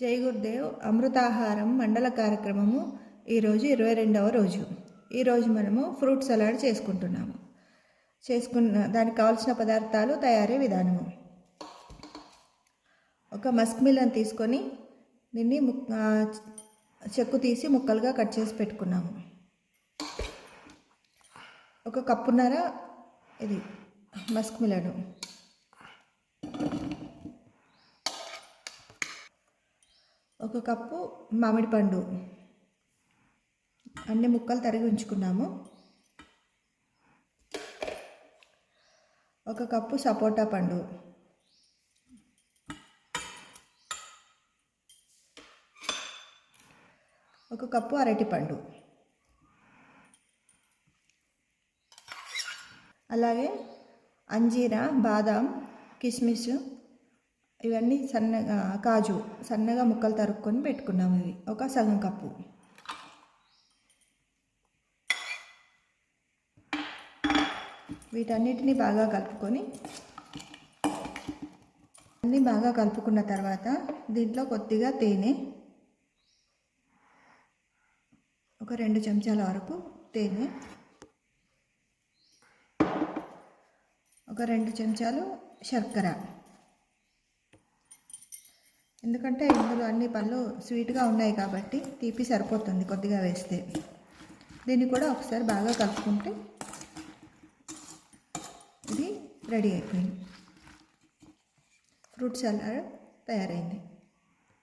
జై గురుదేవ్ అమృతాహారం మండల కార్యక్రమము ఈరోజు ఇరవై రెండవ రోజు. ఈరోజు మనము ఫ్రూట్ సలాడ్ చేసుకుంటున్నాము. చేసుకున్న దానికి కావాల్సిన పదార్థాలు తయారీ విధానము. ఒక మస్క్ మిలన్ తీసుకొని దీన్ని ముక్ చెక్కు తీసి ముక్కలుగా కట్ చేసి పెట్టుకున్నాము. ఒక కప్పున్నర ఇది మస్క్ మిలను ఒక కప్పు మామిడి పండు. అన్ని ముక్కలు తరిగి ఉంచుకున్నాము. ఒక కప్పు సపోటా పండు. ఒక కప్పు అరటిపండు అలాగే అంజీరా బాదాం కిస్మిస్ ఇవన్నీ సన్నగా కాజు సన్నగా ముక్కలు తరుక్కొని పెట్టుకున్నాము ఇవి. ఒక సగం కప్పు. వీటన్నిటిని బాగా కలుపుకొని అన్నీ బాగా కలుపుకున్న తర్వాత దీంట్లో కొద్దిగా తేనె ఒక రెండు చెంచాల వరకు తేనె ఒక రెండు చెంచాలు శర్కర. ఎందుకంటే ఇందులో అన్ని పళ్ళు స్వీట్గా ఉన్నాయి కాబట్టి తీపి సరిపోతుంది కొద్దిగా వేస్తే. దీన్ని కూడా ఒకసారి బాగా కలుపుకుంటే ఇది రెడీ అయిపోయింది. ఫ్రూట్ సలాడ్ తయారైంది.